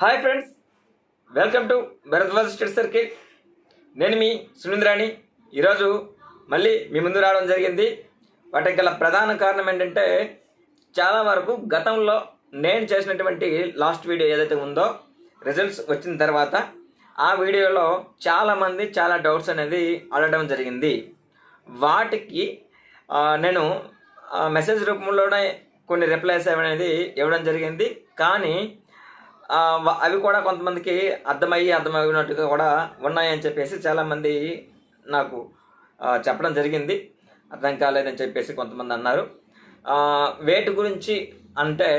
Hi friends welcome to Bharadwaj state circle. నేను మీ సునీంద్రాణి. ఈరోజు మళ్ళీ మీ ముందు రావడం జరిగింది. వాటికి గల ప్రధాన కారణం ఏంటంటే చాలా వరకు గతంలో నేను చేసినటువంటి లాస్ట్ వీడియో ఏదైతే ఉందో రిజల్ట్స్ వచ్చిన తర్వాత ఆ వీడియోలో చాలామంది చాలా డౌట్స్ అనేది అడగడం జరిగింది. వాటికి నేను మెసేజ్ రూపంలోనే కొన్ని రిప్లైస్ అనేది ఇవ్వడం జరిగింది. కానీ అవి కూడా కొంతమందికి అర్థమయ్యి అర్థమైనట్టుగా కూడా ఉన్నాయని చెప్పేసి చాలామంది నాకు చెప్పడం జరిగింది. అర్థం కాలేదని చెప్పేసి కొంతమంది అన్నారు. వేటు వేటి గురించి అంటే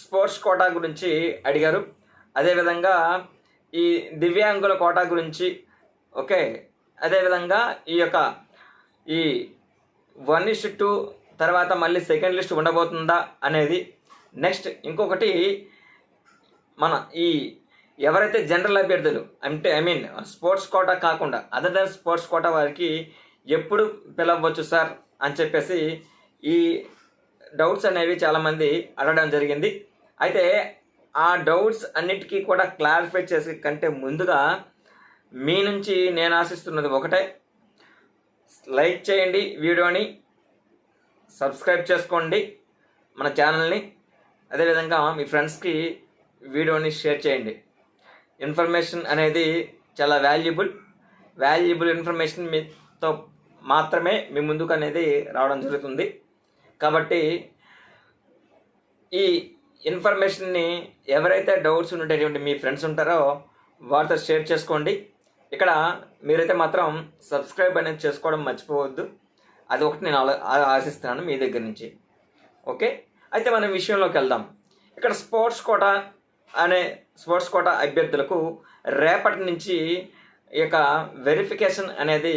స్పోర్ట్స్ కోటా గురించి అడిగారు. అదేవిధంగా ఈ దివ్యాంగుల కోటా గురించి ఓకే అదేవిధంగా ఈ యొక్క ఈ వన్ ఇస్ట్ టూ తర్వాత మళ్ళీ సెకండ్ లిస్ట్ ఉండబోతుందా అనేది. నెక్స్ట్ ఇంకొకటి మన ఈ ఎవరైతే జనరల్ అభ్యర్థులు అంటే ఐ మీన్ స్పోర్ట్స్ కోటా కాకుండా అదర్ దెన్ స్పోర్ట్స్ కోటా వారికి ఎప్పుడు పిలవచ్చు సార్ అని చెప్పేసి ఈ డౌట్స్ అనేవి చాలామంది అడగడం జరిగింది. అయితే ఆ డౌట్స్ అన్నిటికీ కూడా క్లారిఫై చేసే కంటే ముందుగా మీ నుంచి నేను ఆశిస్తున్నది ఒకటే. లైక్ చేయండి వీడియోని సబ్స్క్రైబ్ చేసుకోండి మన ఛానల్ని అదేవిధంగా మీ ఫ్రెండ్స్కి వీడియోని షేర్ చేయండి. ఇన్ఫర్మేషన్ అనేది చాలా వాల్యుబుల్. వాల్యుబుల్ ఇన్ఫర్మేషన్ మీతో మాత్రమే మీ ముందుకు అనేది రావడం జరుగుతుంది. కాబట్టి ఈ ఇన్ఫర్మేషన్ని ఎవరైతే డౌట్స్ ఉండేటువంటి మీ ఫ్రెండ్స్ ఉంటారో వారితో షేర్ చేసుకోండి. ఇక్కడ మీరైతే మాత్రం సబ్స్క్రైబ్ అనేది చేసుకోవడం మర్చిపోవద్దు. అది ఒకటి నేను ఆలో- ఆశిస్తున్నాను మీ దగ్గర నుంచి. ఓకే? అయితే మనం విషయంలోకి వెళ్దాం. ఇక్కడ స్పోర్ట్స్ కోటా అనే స్పోర్ట్స్ కోటా అభ్యర్థులకు రేపటి నుంచి ఈ యొక్క వెరిఫికేషన్ అనేది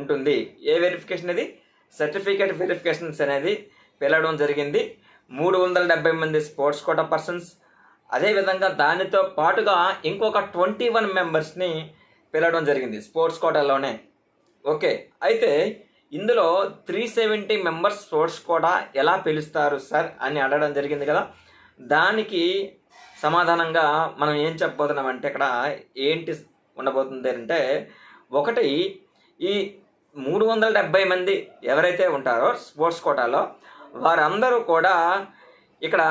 ఉంటుంది. ఏ వెరిఫికేషన్ అనేది సర్టిఫికేట్ వెరిఫికేషన్స్ అనేది పిలవడం జరిగింది. మూడు వందల డెబ్బై మంది స్పోర్ట్స్ కోట పర్సన్స్ అదేవిధంగా దానితో పాటుగా ఇంకొక ట్వంటీ వన్ మెంబర్స్ని పిలవడం జరిగింది స్పోర్ట్స్ కోటాలోనే. ఓకే అయితే ఇందులో three seventy members sports quota ఎలా పిలుస్తారు సార్ అని అడగడం జరిగింది కదా. దానికి సమాధానంగా మనం ఏం చెప్పబోతున్నామంటే ఇక్కడ ఏంటి ఉండబోతుంది అంటే ఒకటి ఈ మూడు వందల డెబ్బై మంది ఎవరైతే ఉంటారో స్పోర్ట్స్ కోటాలో వారందరూ కూడా ఇక్కడ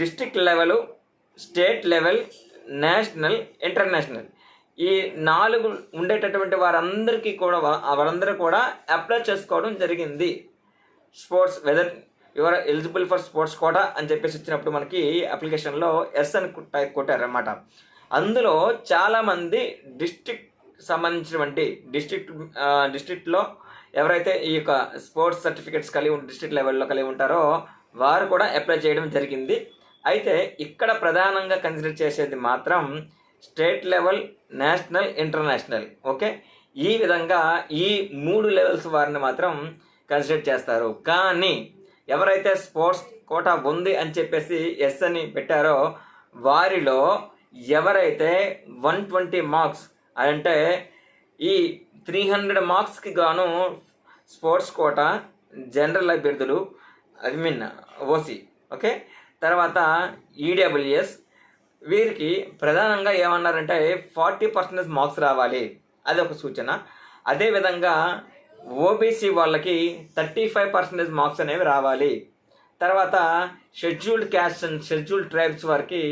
district level state level national international. ఈ నాలుగు ఉండేటటువంటి వారందరికీ కూడా వారందరూ కూడా అప్లై చేసుకోవడం జరిగింది. Sports whether your eligible for sports quota అని చెప్పేసి వచ్చినప్పుడు మనకి అప్లికేషన్లో ఎస్ అని టైప్ కొట్టారన్నమాట. అందులో చాలామంది డిస్టిక్ సంబంధించినటువంటి డిస్ట్రిక్ట్ డిస్ట్రిక్ట్లో ఎవరైతే ఈ యొక్క స్పోర్ట్స్ సర్టిఫికెట్స్ కలిగి ఉండి డిస్ట్రిక్ట్ లెవెల్లో కలిగి ఉంటారో వారు కూడా అప్లై చేయడం జరిగింది. అయితే ఇక్కడ ప్రధానంగా కన్సిడర్ చేసేది మాత్రం state level national international. Okay? ఈ విధంగా ఈ మూడు లెవెల్స్ వారిని మాత్రం కన్సిడర్ చేస్తారు. కానీ ఎవరైతే స్పోర్ట్స్ కోటా ఉంది అని చెప్పేసి ఎస్ అని పెట్టారో వారిలో ఎవరైతే వన్ ట్వంటీ మార్క్స్ అంటే ఈ త్రీ హండ్రెడ్ మార్క్స్కి గాను స్పోర్ట్స్ కోటా జనరల్ అభ్యర్థులు ఐ మీన్ ఓసీ ఓకే? తర్వాత ఈడబ్ల్యూఎస్ వీరికి ప్రధానంగా ఏమన్నారంటే ఫార్టీ పర్సెంటేజ్ మార్క్స్ రావాలి అది ఒక సూచన. అదేవిధంగా ఓబీసీ వాళ్ళకి థర్టీ ఫైవ్ పర్సెంటేజ్ మార్క్స్ అనేవి రావాలి. తర్వాత scheduled caste and scheduled tribes వారికి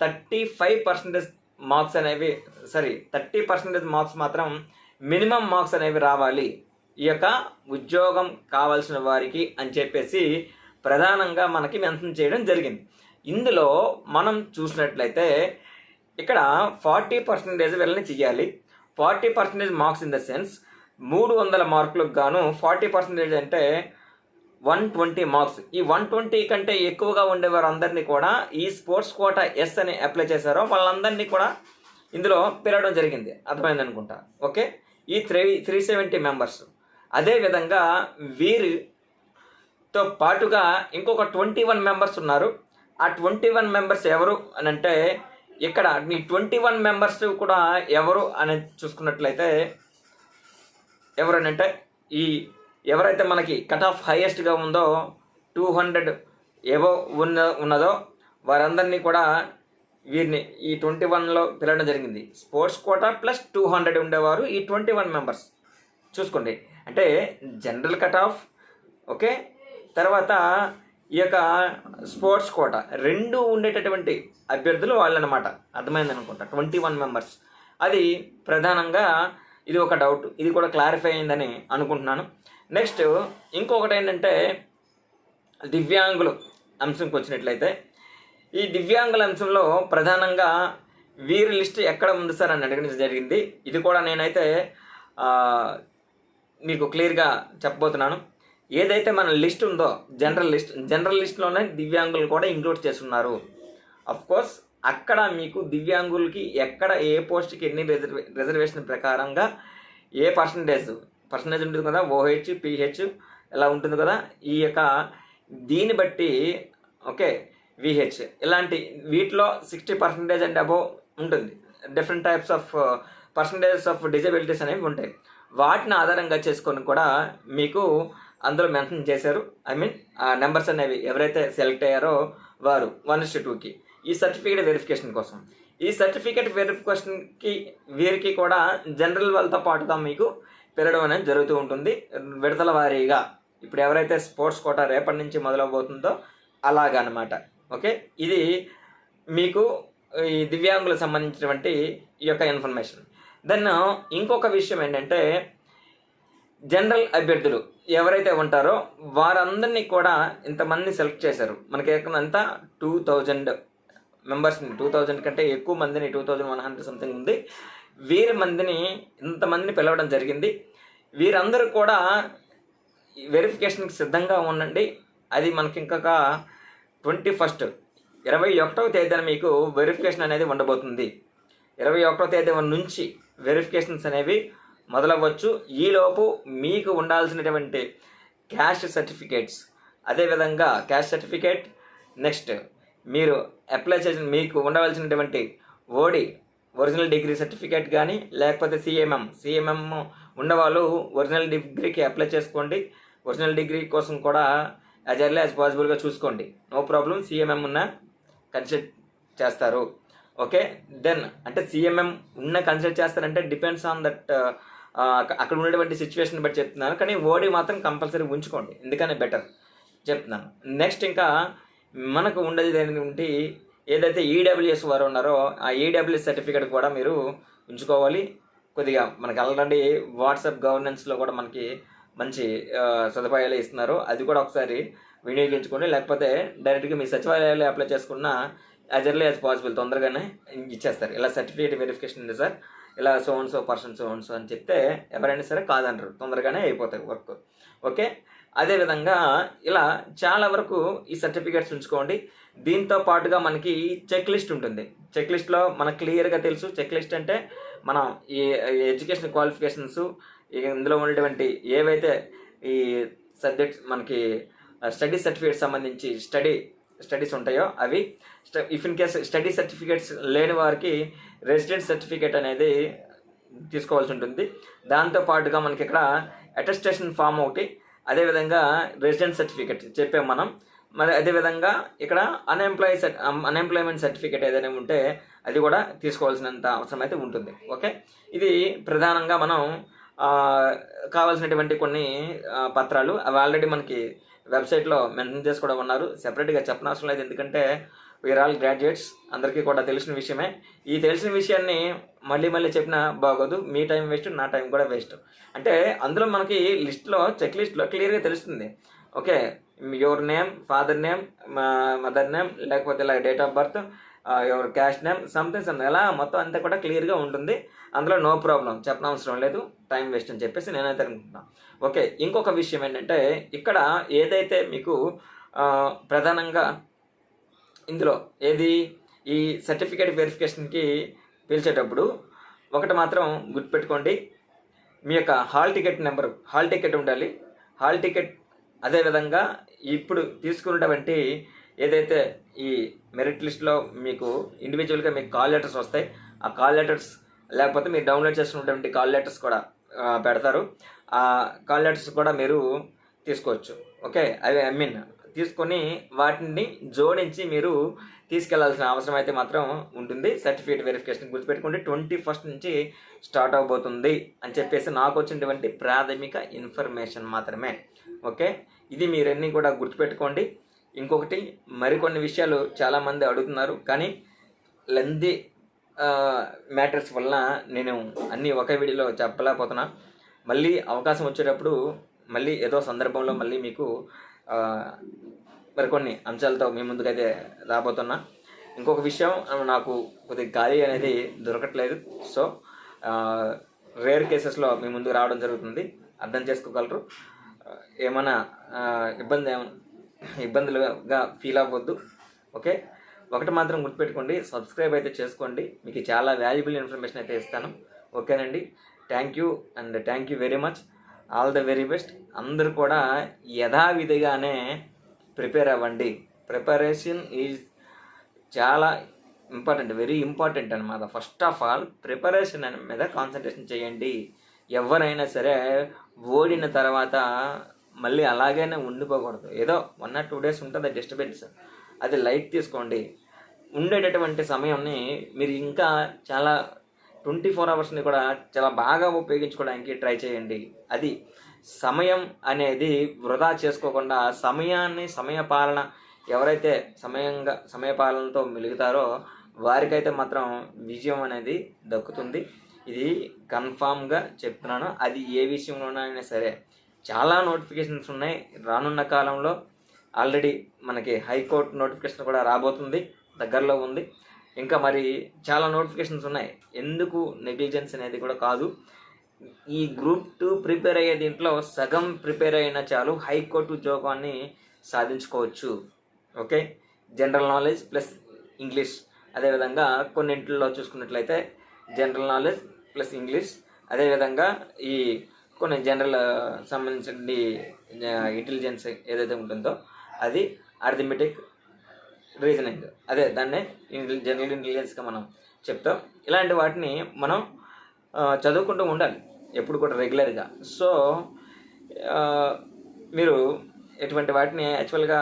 థర్టీ ఫైవ్ పర్సెంటేజ్ మార్క్స్ అనేవి సారీ థర్టీ పర్సెంటేజ్ మార్క్స్ మాత్రం మినిమం మార్క్స్ అనేవి రావాలి. ఈ యొక్క ఉద్యోగం కావాల్సిన వారికి అని చెప్పేసి ప్రధానంగా మనకి మెన్షన్ చేయడం జరిగింది. ఇందులో మనం చూసినట్లయితే ఇక్కడ ఫార్టీ పర్సెంటేజ్ వీళ్ళని తీయాలి. Forty percentage marks in the sense మూడు వందల మార్కులకు గాను ఫార్టీ పర్సెంటేజ్ అంటే వన్ ట్వంటీ మార్క్స్. ఈ వన్ ట్వంటీ కంటే ఎక్కువగా ఉండేవారు అందరినీ కూడా ఈ స్పోర్ట్స్ కోటా ఎస్ అని అప్లై చేశారో. వాళ్ళందరినీ కూడా ఇందులో పిలవడం జరిగింది. అర్థమైంది అనుకుంటా. ఓకే? ఈ త్రీ త్రీ సెవెంటీ మెంబర్స్. అదేవిధంగా వీరితో పాటుగా ఇంకొక ట్వంటీ వన్ మెంబర్స్ ఉన్నారు. ఆ ట్వంటీ వన్ మెంబర్స్ ఎవరు అని అంటే ఇక్కడ మీ ట్వంటీ వన్ మెంబర్స్ కూడా ఎవరు అని చూసుకున్నట్లయితే ఎవరనంటే ఈ ఎవరైతే మనకి కట్ ఆఫ్ హైయెస్ట్గా ఉందో టూ హండ్రెడ్ ఏవో ఉన్న ఉన్నదో వారందరినీ కూడా వీరిని ఈ ట్వంటీ వన్లో పిలవడం జరిగింది. Sports quota plus two hundred ఉండేవారు ఈ ట్వంటీ వన్ మెంబర్స్ చూసుకోండి. అంటే జనరల్ కట్ ఆఫ్ ఓకే? తర్వాత ఈ యొక్క స్పోర్ట్స్ కోట రెండు ఉండేటటువంటి అభ్యర్థులు వాళ్ళనమాట. అర్థమైంది అనుకుంటా ట్వంటీ వన్ మెంబర్స్ అది ప్రధానంగా ఇది ఒక డౌట్ ఇది కూడా క్లారిఫై అయిందని అనుకుంటున్నాను. నెక్స్ట్ ఇంకొకటి ఏంటంటే దివ్యాంగులు అంశంకి వచ్చినట్లయితే ఈ దివ్యాంగుల అంశంలో ప్రధానంగా వీరి లిస్ట్ ఎక్కడ ఉంది సార్ అని అడగడం జరిగింది. ఇది కూడా నేనైతే మీకు క్లియర్గా చెప్పబోతున్నాను. ఏదైతే మన లిస్ట్ ఉందో జనరల్ లిస్ట్ జనరల్ లిస్ట్లోనే దివ్యాంగులు కూడా ఇంక్లూడ్ చేస్తున్నారు. కోర్స్ అక్కడ మీకు దివ్యాంగులకి ఎక్కడ ఏ పోస్ట్కి ఎన్ని రిజర్వే రిజర్వేషన్ ప్రకారంగా ఏ పర్సంటేజ్ పర్సంటేజ్ ఉంటుంది కదా? ఓహెచ్ పిహెచ్ ఇలా ఉంటుంది కదా? ఈ యొక్క దీన్ని బట్టి ఓకే విహెచ్ ఇలాంటి వీటిలో సిక్స్టీ పర్సెంటేజ్ అండ్ అబోవ్ ఉంటుంది. Different types of percentages of disabilities అనేవి ఉంటాయి. వాటిని ఆధారంగా చేసుకొని కూడా మీకు అందులో మెన్షన్ చేశారు. ఐ మీన్ ఆ నెంబర్స్ అనేవి ఎవరైతే సెలెక్ట్ అయ్యారో వారు వన్ ఇస్ టూకి ఈ సర్టిఫికేట్ వెరిఫికేషన్ కోసం. ఈ సర్టిఫికేట్ వెరిఫికేషన్కి వీరికి కూడా జనరల్ వాళ్ళతో పాటుగా మీకు పెరగడం అనేది జరుగుతూ ఉంటుంది. విడతల వారీగా ఇప్పుడు ఎవరైతే స్పోర్ట్స్ కోటా రేపటి నుంచి మొదలవబోతుందో అలాగనమాట. ఓకే ఇది మీకు ఈ దివ్యాంగులకు సంబంధించినటువంటి ఈ యొక్క ఇన్ఫర్మేషన్ దెన్ ఇంకొక విషయం ఏంటంటే జనరల్ అభ్యర్థులు ఎవరైతే ఉంటారో వారందరినీ కూడా ఇంతమంది సెలెక్ట్ చేశారు. మనకి ఎంత టూ థౌజండ్ మెంబర్స్ని టూ థౌజండ్ కంటే ఎక్కువ మందిని two thousand one hundred something ఉంది. వీరి మందిని ఇంతమందిని పిలవడం జరిగింది. వీరందరూ కూడా వెరిఫికేషన్కి సిద్ధంగా ఉండండి. అది మనకి ఇంకొక ట్వంటీ ఫస్ట్ ఇరవై ఒకటవ తేదీన మీకు వెరిఫికేషన్ అనేది ఉండబోతుంది. ఇరవై ఒకటవ తేదీ నుంచి వెరిఫికేషన్స్ అనేవి మొదలవ్వచ్చు. ఈలోపు మీకు ఉండాల్సినటువంటి క్యాష్ సర్టిఫికేట్స్ అదేవిధంగా క్యాష్ సర్టిఫికేట్ నెక్స్ట్ మీరు అప్లై చేసిన మీకు ఉండవలసినటువంటి ఓడి ఒరిజినల్ డిగ్రీ సర్టిఫికేట్ కానీ లేకపోతే సిఎంఎం సిఎంఎం ఉన్నవాళ్ళు ఒరిజినల్ డిగ్రీకి అప్లై చేసుకోండి. ఒరిజినల్ డిగ్రీ కోసం కూడా యాజ్ ఎర్లీ యాజ్ పాసిబుల్గా చూసుకోండి. నో ప్రాబ్లం సిఎంఎం ఉన్న కన్సిడర్ చేస్తారు. ఓకే దెన్ అంటే సిఎంఎం ఉన్న కన్సిడర్ చేస్తారంటే డిపెండ్స్ ఆన్ దట్ అక్కడ ఉన్నటువంటి సిచ్యువేషన్ బట్టి చెప్తున్నాను. కానీ ఓడి మాత్రం కంపల్సరీ ఉంచుకోండి. ఎందుకని బెటర్ చెప్తున్నాను. నెక్స్ట్ ఇంకా మనకు ఉండేది ఏంటంటే ఏదైతే ఈడబ్ల్యూఎస్ వారు ఉన్నారో ఆ ఈడబ్ల్యూఎస్ సర్టిఫికేట్ కూడా మీరు ఉంచుకోవాలి. కొద్దిగా మనకి ఆల్రెడీ వాట్సాప్ గవర్నెన్స్లో కూడా మనకి మంచి సదుపాయాలు ఇస్తున్నారు. అది కూడా ఒకసారి వినియోగించుకోండి లేకపోతే డైరెక్ట్గా మీ సచివాలయాలు అప్లై చేసుకున్న యాజ్ ఎర్లీ యాజ్ పాసిబుల్ తొందరగానే ఇచ్చేస్తారు. ఇలా సర్టిఫికేట్ వెరిఫికేషన్ ఉంది సార్. ఇలా సోన్స్ పర్సన్ సోన్స్ అని చెప్తే ఎవరైనా సరే కాదంటారు. తొందరగానే అయిపోతాయి వర్క్ ఓకే? అదేవిధంగా ఇలా చాలా వరకు ఈ సర్టిఫికేట్స్ ఉంచుకోండి. దీంతో పాటుగా మనకి చెక్ లిస్ట్ ఉంటుంది. చెక్ లిస్ట్లో మనకు క్లియర్గా తెలుసు. చెక్ లిస్ట్ అంటే మనం ఈ ఎడ్యుకేషన్ క్వాలిఫికేషన్స్ ఇందులో ఉన్నటువంటి ఏవైతే ఈ సబ్జెక్ట్స్ మనకి స్టడీ సర్టిఫికేట్ సంబంధించి స్టడీ స్టడీస్ ఉంటాయో అవి if in case study certificates లేని వారికి రెసిడెంట్ సర్టిఫికేట్ అనేది తీసుకోవాల్సి ఉంటుంది. దాంతో పాటుగా మనకి ఇక్కడ అటెస్టేషన్ ఫామ్ ఒకటి అదేవిధంగా రెసిడెంట్ సర్టిఫికేట్ చెప్పాం మనం. మరి అదేవిధంగా ఇక్కడ అన్ఎంప్లాయ్ సర్ట్ అన్ఎంప్లాయ్మెంట్ సర్టిఫికేట్ ఏదైనా ఉంటే అది కూడా తీసుకోవాల్సినంత అవసరం అయితే ఉంటుంది. ఓకే? ఇది ప్రధానంగా మనం కావాల్సినటువంటి కొన్ని పత్రాలు. అవి ఆల్రెడీ మనకి వెబ్సైట్లో మెన్షన్ చేసి కూడా ఉన్నారు. సెపరేట్గా చెప్పనవసరం లేదు. ఎందుకంటే వీఆర్ ఆల్ గ్రాడ్యుయేట్స్ అందరికీ కూడా తెలిసిన విషయమే. ఈ తెలిసిన విషయాన్ని మళ్ళీ మళ్ళీ చెప్పినా బాగోదు. మీ టైం వేస్ట్ నా టైం కూడా వేస్ట్ అంటే అందులో మనకి లిస్ట్లో చెక్ లిస్ట్లో క్లియర్గా తెలుస్తుంది. Okay your name father name mother name లేకపోతే ఇలా date of birth your caste name something something అలా మొత్తం అంతా కూడా క్లియర్గా ఉంటుంది. అందులో నో ప్రాబ్లం చెప్పనవసరం లేదు. టైం వేస్ట్ అని చెప్పేసి నేనైతే అనుకుంటున్నాను ఓకే ఇంకొక విషయం ఏంటంటే ఇక్కడ ఏదైతే మీకు uh, ప్రధానంగా ఇందులో ఏది? ఈ సర్టిఫికేట్ వెరిఫికేషన్కి పిలిచేటప్పుడు ఒకటి మాత్రం గుర్తుపెట్టుకోండి. మీ యొక్క hall ticket number hall ticket ఉండాలి. హాల్ టికెట్ అదేవిధంగా ఇప్పుడు తీసుకున్నటువంటి ఏదైతే ఈ మెరిట్ లిస్ట్లో మీకు ఇండివిజువల్గా మీకు కాల్ లెటర్స్ వస్తాయి ఆ కాల్ లెటర్స్ లేకపోతే మీరు డౌన్లోడ్ చేసుకున్నటువంటి కాల్ లెటర్స్ కూడా పెడతారు. ఆ కాల్ లెటర్స్ కూడా మీరు తీసుకోవచ్చు. ఓకే? అవి ఐ మీన్ తీసుకొని వాటిని జోడించి మీరు తీసుకెళ్ళాల్సిన అవసరం అయితే మాత్రం ఉంటుంది. సర్టిఫికేట్ వెరిఫికేషన్ గుర్తుపెట్టుకుంటే ట్వంటీ ఫస్ట్ నుంచి స్టార్ట్ అవబోతుంది అని చెప్పేసి నాకు వచ్చినటువంటి ప్రాథమిక ఇన్ఫర్మేషన్ మాత్రమే. ఓకే? ఇది మీరన్నీ కూడా గుర్తుపెట్టుకోండి. ఇంకొకటి మరికొన్ని విషయాలు చాలామంది అడుగుతున్నారు. కానీ లెంది మ్యాటర్స్ వలన నేను అన్నీ ఒకే వీడియోలో చెప్పలేకపోతున్నా. మళ్ళీ అవకాశం వచ్చేటప్పుడు మళ్ళీ ఏదో సందర్భంలో మళ్ళీ మీకు మరికొన్ని అంశాలతో మీ ముందుకైతే రాబోతున్నా. ఇంకొక విషయం నాకు కొద్దిగా గాలి అనేది దొరకట్లేదు. సో రేర్ కేసెస్లో మీ ముందుకు రావడం జరుగుతుంది. అర్థం చేసుకోగలరు. ఏమైనా ఇబ్బంది ఇబ్బందులుగా ఫీల్ అవ్వద్దు. ఓకే? ఒకటి మాత్రం గుర్తుపెట్టుకోండి సబ్స్క్రైబ్ అయితే చేసుకోండి. మీకు చాలా వాల్యుబుల్ ఇన్ఫర్మేషన్ అయితే ఇస్తాను. ఓకేనండి? Thank you and thank you very much. All the very best అందరూ కూడా యథావిధిగానే ప్రిపేర్ అవ్వండి. ప్రిపరేషన్ ఈజ్ చాలా ఇంపార్టెంట్ వెరీ ఇంపార్టెంట్ అనమాట ఫస్ట్ ఆఫ్ ఆల్ ప్రిపరేషన్ మీద కాన్సన్ట్రేషన్ చేయండి. ఎవరైనా సరే ఓడిన తర్వాత మళ్ళీ అలాగనే ఉండిపోకూడదు. ఏదో వన్ ఆర్ టూ డేస్ ఉంటుంది డిస్టర్బెన్స్ అది లైట్ తీసుకోండి. ఉండేటటువంటి సమయాన్ని మీరు ఇంకా చాలా ట్వంటీ ఫోర్ అవర్స్ని కూడా చాలా బాగా ఉపయోగించుకోవడానికి ట్రై చేయండి. అది సమయం అనేది వృధా చేసుకోకుండా సమయాన్ని సమయపాలన ఎవరైతే సమయంగా సమయపాలనతో మెలుగుతారో వారికైతే మాత్రం విజయం అనేది దక్కుతుంది. ఇది కన్ఫామ్గా చెప్తున్నాను. అది ఏ విషయంలోనైనా సరే చాలా నోటిఫికేషన్స్ ఉన్నాయి. రానున్న కాలంలో ఆల్రెడీ మనకి హైకోర్టు నోటిఫికేషన్ కూడా రాబోతుంది. దగ్గరలో ఉంది. ఇంకా మరి చాలా నోటిఫికేషన్స్ ఉన్నాయి. ఎందుకు నెగ్లిజెన్స్ అనేది కూడా కాదు. ఈ గ్రూప్ టూ ప్రిపేర్ అయ్యే దీంట్లో సగం ప్రిపేర్ అయినా చాలు హైకోర్టు ఉద్యోగాన్ని సాధించుకోవచ్చు. Okay? General knowledge plus English. అదేవిధంగా కొన్నింటిలో చూసుకున్నట్లయితే జనరల్ నాలెడ్జ్ ప్లస్ ఇంగ్లీష్. అదేవిధంగా ఈ కొన్ని జనరల్ సంబంధించిన ఇంటెలిజెన్స్ ఏదైతే ఉంటుందో అది అర్థమెటిక్ రీజనింగ్. అదే దాన్నే జనరల్ ఇంటెలిజెన్స్గా మనం చెప్తాం. ఇలాంటి వాటిని మనం చదువుకుంటూ ఉండాలి. ఎప్పుడు కూడా రెగ్యులర్గా సో మీరు ఇటువంటి వాటిని యాక్చువల్గా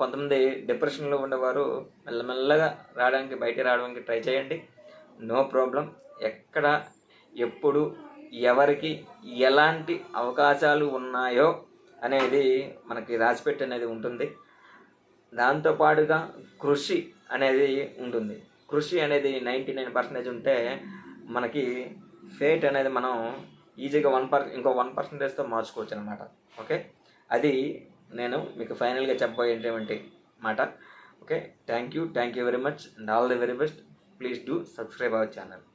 కొంతమంది డిప్రెషన్లో ఉండేవారు మెల్లమెల్లగా రావడానికి బయట రావడానికి ట్రై చేయండి. No problem. ఎక్కడ ఎప్పుడు ఎవరికి ఎలాంటి అవకాశాలు ఉన్నాయో అనేది మనకి రాసిపెట్టి అనేది ఉంటుంది. దాంతోపాటుగా కృషి అనేది ఉంటుంది. కృషి అనేది నైంటీ నైన్ పర్సెంటేజ్ ఉంటే మనకి ఫేట్ అనేది మనం ఈజీగా వన్ పర్ ఇంకో వన్ పర్సెంటేజ్తో మార్చుకోవచ్చు అనమాట ఓకే? అది నేను మీకు ఫైనల్గా చెప్పబోయేటువంటి మాట. Okay? Thank you. Thank you very much. And all the very best. Please do subscribe our channel.